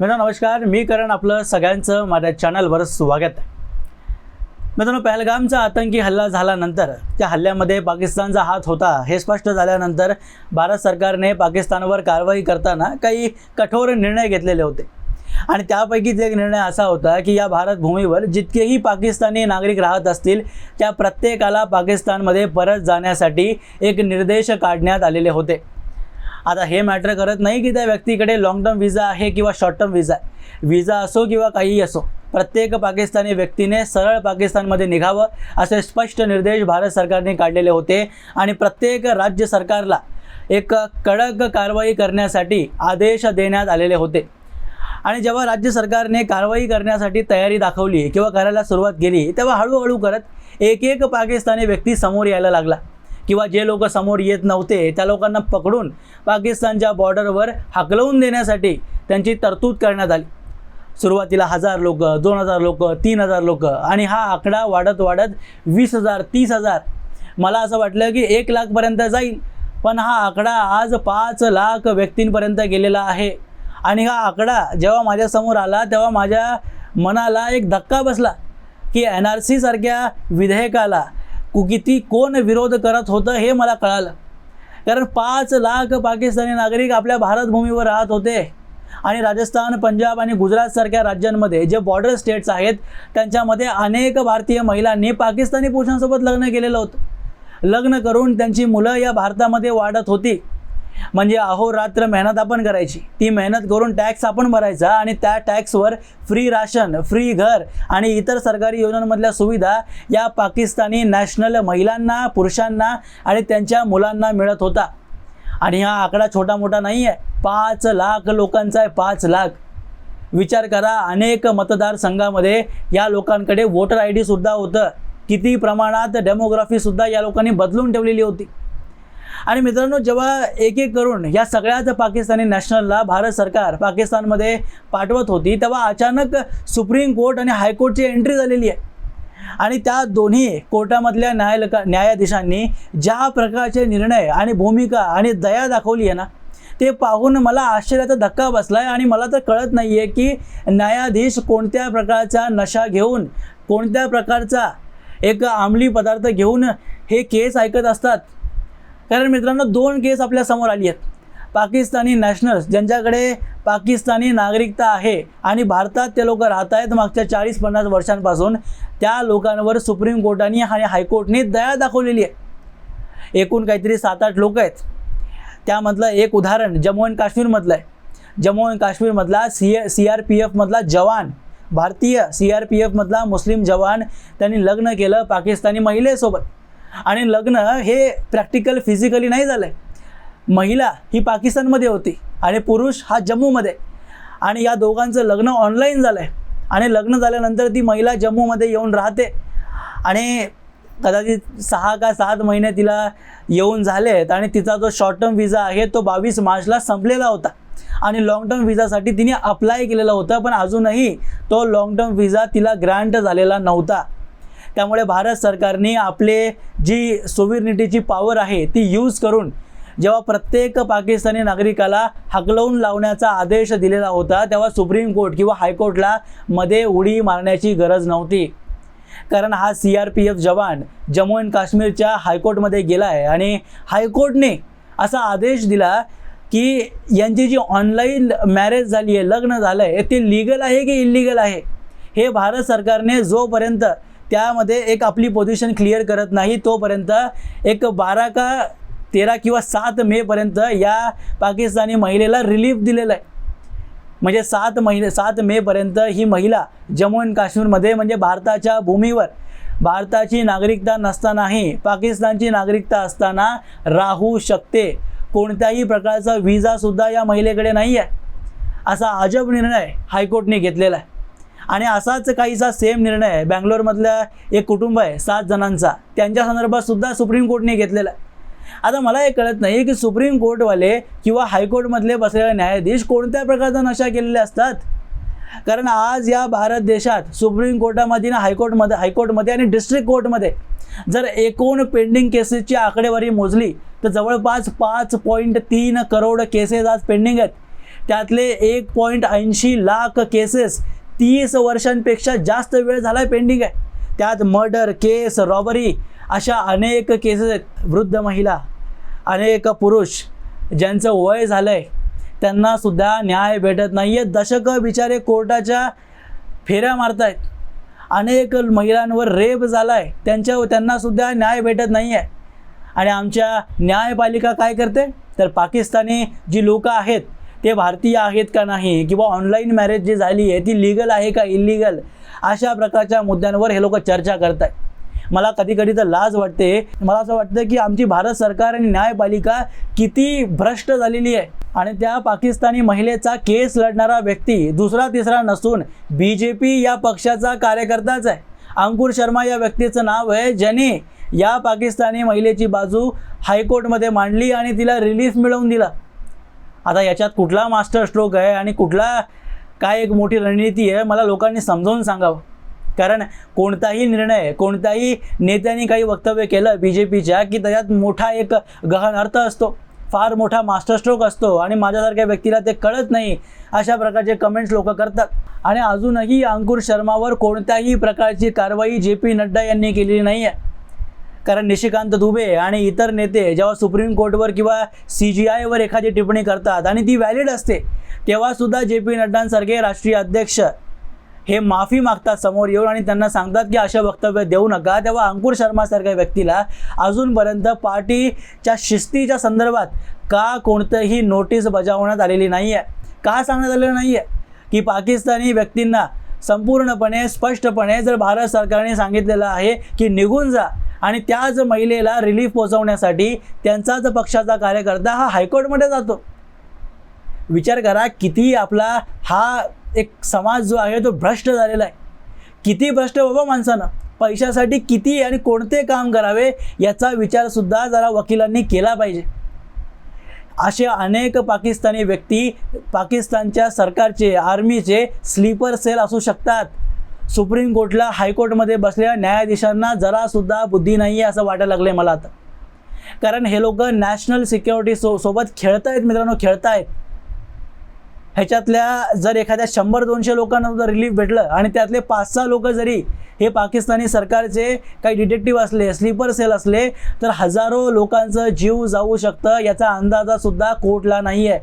मित्रांनो नमस्कार. मी करण आपलं सगळ्यांचं माझ्या चॅनलवर स्वागत आहे. मित्रांनो पहलगामचा आतंकी हल्ला झाल्यानंतर त्या हल्ल्यामध्ये पाकिस्तानचा हात होता. हे स्पष्ट झाल्यानंतर भारत सरकारने पाकिस्तानवर कारवाई करताना काही कठोर निर्णय घेतलेले होते. आणि त्यापैकीच एक निर्णय असा होता की या भारत भूमीवर जितकेही पाकिस्तानी नागरिक राहत असतील त्या प्रत्येकाला पाकिस्तानमध्ये परत जाण्यासाठी एक निर्देश काढण्यात आलेले होते. आता हे मॅटर करत नाही की त्या व्यक्तीकडे लाँग टर्म व्हिजा आहे किंवा शॉर्ट टर्म विजा आहे. विजा असो किंवा काहीही असो प्रत्येक पाकिस्तानी व्यक्तीने सरळ पाकिस्तानमध्ये निघावं असे स्पष्ट निर्देश भारत सरकारने काढलेले होते आणि प्रत्येक राज्य सरकारला एक कडक कारवाई करण्यासाठी आदेश देण्यात आलेले होते. आणि जेव्हा राज्य सरकारने कारवाई करण्यासाठी तयारी दाखवली किंवा करायला सुरुवात केली तेव्हा हळूहळू करत एक एक पाकिस्तानी व्यक्ती समोर यायला लागला. किंवा जे लोक समोर येत नव्हते त्या लोकांना पकडून पाकिस्तानच्या बॉर्डरवर हकलवून देण्यासाठी त्यांची तरतूद करण्यात आली. सुरुवातीला हजार लोक दोन हजार लोक तीन हजार लोक आणि हा आकडा वाढत वाढत वीस हजार तीस हजार. मला असं वाटलं की एक लाखपर्यंत जाईल पण हा आकडा आज पाच लाख व्यक्तींपर्यंत गेलेला आहे. आणि हा आकडा जेव्हा माझ्यासमोर आला तेव्हा माझ्या मनाला एक धक्का बसला की एन आर सीसारख्या विधेयकाला कु- किती कोण विरोध करत होतं हे मला कळालं. कारण पाच लाख पाकिस्तानी नागरिक आपल्या भारतभूमीवर राहत होते. आणि राजस्थान पंजाब आणि गुजरातसारख्या राज्यांमध्ये जे बॉर्डर स्टेट्स आहेत त्यांच्यामध्ये अनेक भारतीय महिलांनी पाकिस्तानी पुरुषांसोबत लग्न केलेलं होतं. लग्न करून त्यांची मुलं या भारतामध्ये वाढत होती. म्हणजे अहोरात्र मेहनत आपण करायची. ती मेहनत करून टॅक्स आपण भरायचा आणि त्या टॅक्सवर फ्री राशन फ्री घर आणि इतर सरकारी योजनांमधल्या सुविधा या पाकिस्तानी नॅशनल महिलांना पुरुषांना आणि त्यांच्या मुलांना मिळत होता. आणि हा आकडा छोटा मोठा नाही आहे पाच लाख लोकांचा आहे पाच लाख. विचार करा अनेक मतदारसंघामध्ये या लोकांकडे वोटर आय डीसुद्धा होतं. किती प्रमाणात डेमोग्राफीसुद्धा या लोकांनी बदलून ठेवलेली होती. आणि मित्रांनो जेव्हा एक एक करून या सगळ्याच पाकिस्तानी नॅशनलला भारत सरकार पाकिस्तानमध्ये पाठवत होती तेव्हा अचानक सुप्रीम कोर्ट आणि हायकोर्टची एंट्री झालेली आहे. आणि त्या दोन्ही कोर्टामधल्या न्यायालका न्यायाधीशांनी ज्या प्रकारचे निर्णय आणि भूमिका आणि दया दाखवली आहे ना ते पाहून मला आश्चर्याचा धक्का बसला आहे आणि मला तर कळत नाही आहे की न्यायाधीश कोणत्या प्रकारचा नशा घेऊन कोणत्या प्रकारचा एक आमली पदार्थ घेऊन हे केस ऐकत असतात. कारण मित्रांनो दोन केस आपल्यासमोर आली आहेत. पाकिस्तानी नॅशनल्स ज्यांच्याकडे पाकिस्तानी नागरिकता आहे आणि भारतात ते लोक राहत आहेत मागच्या चाळीस पन्नास वर्षांपासून त्या लोकांवर सुप्रीम कोर्टाने आणि हायकोर्टने दया दाखवलेली आहे. एकूण काहीतरी सात आठ लोक आहेत. त्यामधलं एक उदाहरण जम्मू अँड काश्मीरमधलं आहे. जम्मू अँड काश्मीरमधला सी सी आर पी एफमधला जवान भारतीय सी आर पी एफमधला मुस्लिम जवान त्यांनी लग्न केलं पाकिस्तानी महिलेसोबत. आणि लग्न हे प्रॅक्टिकल फिजिकली नाही झालं आहे महिला ही पाकिस्तानमध्ये होती आणि पुरुष हा जम्मूमध्ये. आणि या दोघांचं लग्न ऑनलाईन झालं आहे आणि लग्न झाल्यानंतर ती महिला जम्मूमध्ये येऊन राहते. आणि कदाचित सहा का सात महिने तिला येऊन झालेत आणि तिचा जो शॉर्ट टर्म विजा आहे तो बावीस मार्चला संपलेला होता. आणि लाँग टर्म विजासाठी तिने अप्लाय केलेला होता पण अजूनही तो लाँग टर्म विजा तिला ग्रँट झालेला नव्हता. त्यामुळे भारत सरकारने आपले जी सोविरनिटीची पॉवर आहे ती यूज करून जेव्हा प्रत्येक पाकिस्तानी नागरिकाला हकलवून लावण्याचा आदेश दिलेला होता तेव्हा सुप्रीम कोर्ट किंवा हायकोर्टला मध्ये उडी मारण्याची गरज नव्हती. कारण हा सी आर पी एफ जवान जम्मू अँड काश्मीरच्या हायकोर्टमध्ये गेला आहे आणि हायकोर्टने असा आदेश दिला की यांची जी ऑनलाईन मॅरेज झाली आहे लग्न झालं आहे ते लिगल आहे की इलिगल आहे? हे भारत सरकारने जोपर्यंत त्यामध्ये एक आपली पोझिशन क्लिअर करत नाही तोपर्यंत एक बारा का तेरा किंवा सात मेपर्यंत या पाकिस्तानी महिलेला रिलीफ दिलेला आहे. म्हणजे सात महिने सात मेपर्यंत ही महिला जम्मू अँड काश्मीरमध्ये म्हणजे भारताच्या भूमीवर भारताची नागरिकता नसतानाही पाकिस्तानची नागरिकता असताना राहू शकते. कोणत्याही प्रकारचा विजासुद्धा या महिलेकडे नाही आहे असा अजब निर्णय हायकोर्टने घेतलेला आहे. आणि असाच काहीसा सेम निर्णय बँगलोरमधल्या एक कुटुंब आहे सात जणांचा. त्यांच्या संदर्भात सुद्धा सुप्रीम कोर्टने घेतलेला आहे. आता मला हे कळत नाही की सुप्रीम कोर्टवाले किंवा हायकोर्टमधले बसलेले न्यायाधीश कोणत्या प्रकारचा नशा केलेले असतात? कारण आज या भारत देशात सुप्रीम कोर्टामध्ये ना हायकोर्टमध्ये हायकोर्टमध्ये आणि डिस्ट्रिक्ट कोर्टमध्ये जर एकूण पेंडिंग केसेसची आकडेवारी मोजली तर जवळपास पाच पॉईंट तीन करोड केसेस आज पेंडिंग आहेत. त्यातले एक पॉईंट ऐंशी लाख केसेस तीस वर्षांपेक्षा जास्त वेळ झाला आहे पेंडिंग आहे. त्यात मर्डर केस रॉबरी अशा अनेक केसेस आहेत. वृद्ध महिला अनेक पुरुष ज्यांचं वय झालं आहे त्यांनासुद्धा न्याय भेटत नाही आहे दशकं बिचारे कोर्टाच्या फेऱ्या मारत आहेत अनेक महिलांवर रेप झाला आहे त्यांच्या त्यांनासुद्धा न्याय भेटत नाही आहे आणि आमच्या न्यायपालिका काय करते? तर पाकिस्तानी जी लोकं आहेत ते भारतीय आहेत का नाही किंवा ऑनलाईन मॅरेज जी झाली आहे ती लिगल आहे का इलिगल अशा प्रकारच्या मुद्द्यांवर हे लोक चर्चा करत आहेत मला कधी कधी तर लाज वाटते. मला असं वाटतं की आमची भारत सरकार आणि न्यायपालिका किती भ्रष्ट झालेली आहे. आणि त्या पाकिस्तानी महिलेचा केस लढणारा व्यक्ती दुसरा तिसरा नसून बी जे पी या पक्षाचा कार्यकर्ताच आहे. अंकुर शर्मा या व्यक्तीचं नाव आहे ज्याने या पाकिस्तानी महिलेची बाजू हायकोर्टमध्ये मांडली आणि तिला रिलीफ मिळवून दिला. आता याच्यात कुठला मास्टर स्ट्रोक आहे आणि कुठला काय एक मोठी रणनीती आहे मला लोकांनी समजावून सांगावं. कारण कोणताही निर्णय कोणत्याही नेत्यांनी काही वक्तव्य केलं बी जे पीच्या की त्याच्यात मोठा एक गहन अर्थ असतो फार मोठा मास्टर स्ट्रोक असतो आणि माझ्यासारख्या व्यक्तीला ते कळत नाही अशा प्रकारचे कमेंट्स लोक करतात. आणि अजूनही अंकुर शर्मावर कोणत्याही प्रकारची कारवाई जे पी नड्डा यांनी केलेली नाही आहे कारण निशिकांत दुबे आणि इतर नेते जेव्हा सुप्रीम कोर्टवर किंवा सी जी आयवर एखादी टिप्पणी करतात आणि ती व्हॅलिड असते तेव्हासुद्धा जे पी नड्डांसारखे राष्ट्रीय अध्यक्ष हे माफी मागतात समोर येऊन आणि त्यांना सांगतात की अशा वक्तव्य देऊ नका. तेव्हा अंकुर शर्मासारख्या व्यक्तीला अजूनपर्यंत पार्टीच्या शिस्तीच्या संदर्भात का कोणतंही नोटीस बजावण्यात आलेली नाही आहे का सांगण्यात आलेलं नाही आहे की पाकिस्तानी व्यक्तींना संपूर्णपणे स्पष्टपणे जर भारत सरकारने सांगितलेलं आहे की निघून जा आणि त्याच महिलेला रिलीफ पोहोचवण्यासाठी त्यांचाच पक्षाचा कार्यकर्ता हा हायकोर्टमध्ये जातो. विचार करा किती आपला हा एक समाज जो आहे तो भ्रष्ट झालेला आहे. किती भ्रष्ट बाबा माणसानं. पैशासाठी किती आणि कोणते काम करावे याचा विचारसुद्धा जरा वकिलांनी केला पाहिजे. असे अनेक पाकिस्तानी व्यक्ती पाकिस्तानच्या सरकारचे आर्मीचे स्लीपर सेल असू शकतात. सुप्रीम कोर्टला हायकोर्टमध्ये बसलेल्या न्यायाधीशांना जरासुद्धा बुद्धी नाही आहे असं वाटायला लागलं आहे मला आता. कारण हे लोक नॅशनल सिक्युरिटी सो सोबत खेळतायत मित्रांनो खेळतायत. ह्याच्यातल्या जर एखाद्या शंभर दोनशे लोकांना जर रिलीफ भेटलं आणि त्यातले पाच सहा लोक जरी हे पाकिस्तानी सरकारचे काही डिटेक्टिव्ह असले स्लीपर सेल असले तर हजारो लोकांचं जीव जाऊ शकतं याचा अंदाजासुद्धा कोर्टला नाही आहे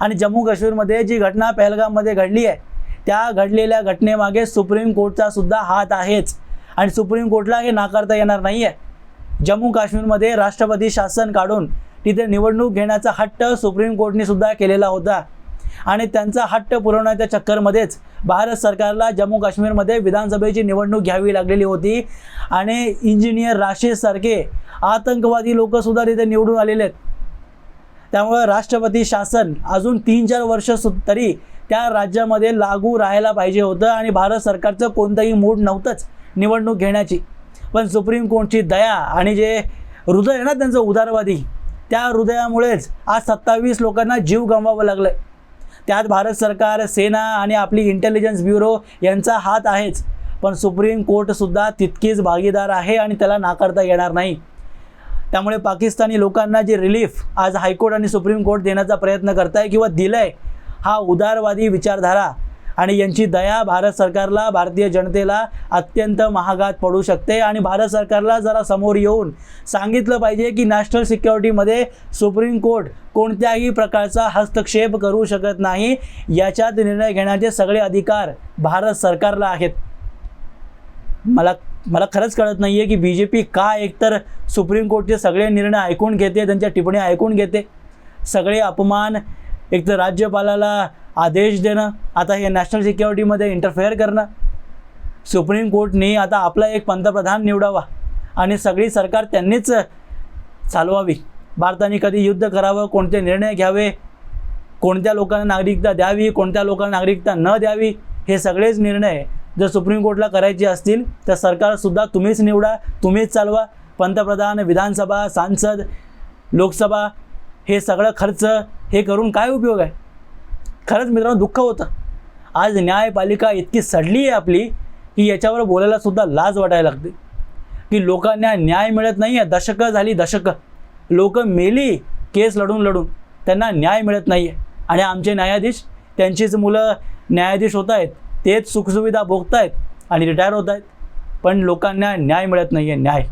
आणि जम्मू काश्मीरमध्ये जी घटना पहलगाममध्ये घडली आहे त्या घडलेल्या घटनेमागे सुप्रीम कोर्टचा सुद्धा हात आहेच. आणि सुप्रीम कोर्टला हे नाकारता येणार नाही आहे जम्मू काश्मीरमध्ये राष्ट्रपती शासन काढून तिथे निवडणूक घेण्याचा हट्ट सुप्रीम कोर्टने सुद्धा केलेला होता. आणि त्यांचा हट्ट पुरवण्याच्या चक्करमध्येच भारत सरकारला जम्मू काश्मीरमध्ये विधानसभेची निवडणूक घ्यावी लागलेली होती. आणि इंजिनियर राशेदसारखे आतंकवादी लोकसुद्धा तिथे निवडून आलेले आहेत. त्यामुळं राष्ट्रपती शासन अजून तीन चार वर्ष सु तरी त्या राज्यामध्ये लागू राहायला पाहिजे होतं आणि भारत सरकारचं कोणतंही मूड नव्हतंच निवडणूक घेण्याची. पण सुप्रीम कोर्टची दया आणि जे हृदय आहे ना त्यांचं उदारवादी त्या हृदयामुळेच आज सत्तावीस लोकांना जीव गमवावं लागलं त्यात भारत सरकार सेना आणि आपली इंटेलिजन्स ब्युरो यांचा हात आहेच. पण सुप्रीम कोर्टसुद्धा तितकीच भागीदार आहे आणि त्याला नाकारता येणार नाही. त्यामुळे पाकिस्तानी लोकांना जे रिलीफ आज हायकोर्ट आणि सुप्रीम कोर्ट देण्याचा प्रयत्न करत आहे किंवा दिलं आहे हा उदारवादी विचारधारा आणि यांची दया भारत सरकारला भारतीय जनतेला अत्यंत महागात पडू शकते. आणि भारत सरकारला जरा समोर येऊन सांगितलं पाहिजे की नॅशनल सिक्युरिटीमध्ये सुप्रीम कोर्ट कोणत्याही प्रकारचा हस्तक्षेप करू शकत नाही. याच्यात निर्णय घेण्याचे सगळे अधिकार भारत सरकारला आहेत. मला मला खरंच कळत नाही आहे की बी जे पी का एकतर सुप्रीम कोर्टचे सगळे निर्णय ऐकून घेते त्यांच्या टिप्पण्या ऐकून घेते. सगळे अपमान एकतर राज्यपालाला आदेश देणं आता हे नॅशनल सिक्युरिटीमध्ये इंटरफेअर करणं. सुप्रीम कोर्टने आता आपला एक पंतप्रधान निवडावा आणि सगळी सरकार त्यांनीच चालवावी. भारताने कधी युद्ध करावं कोणते निर्णय घ्यावे कोणत्या लोकांना नागरिकता द्यावी कोणत्या लोकांना नागरिकता न द्यावी हे सगळेच निर्णय जर सुप्रीम कोर्टला करायचे असतील तर सरकारसुद्धा तुम्हीच निवडा तुम्हीच चालवा. पंतप्रधान विधानसभा सांसद लोकसभा हे सगळं खर्च हे करून काय उपयोग आहे? खरंच मित्रांनो दुःख होतं. आज न्यायपालिका इतकी सडली आहे आपली की याच्यावर बोलायला सुद्धा लाज वाटायला लागते की लोकांना न्याय मिळत नाही आहे दशकं झाली दशकं. लोक मेली केस लढून लढून. त्यांना न्याय मिळत नाही आहे आणि आमचे न्यायाधीश त्यांचीच मुलं न्यायाधीश होत आहेत तेच सुखसुविधा भोगत आहेत आणि रिटायर होत आहेत पण लोकांना न्याय मिळत नाही आहे न्याय.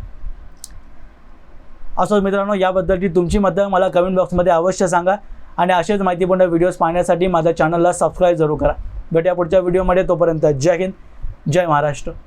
असो मित्रांनो याबद्दलची तुमची मतं मला कमेंट बॉक्समध्ये अवश्य सांगा. आणि असेच माहितीपूर्ण व्हिडिओज पाहण्यासाठी माझ्या चॅनलला सबस्क्राईब जरूर करा. भेटूया पुढच्या व्हिडिओमध्ये तोपर्यंत जय हिंद जय महाराष्ट्र.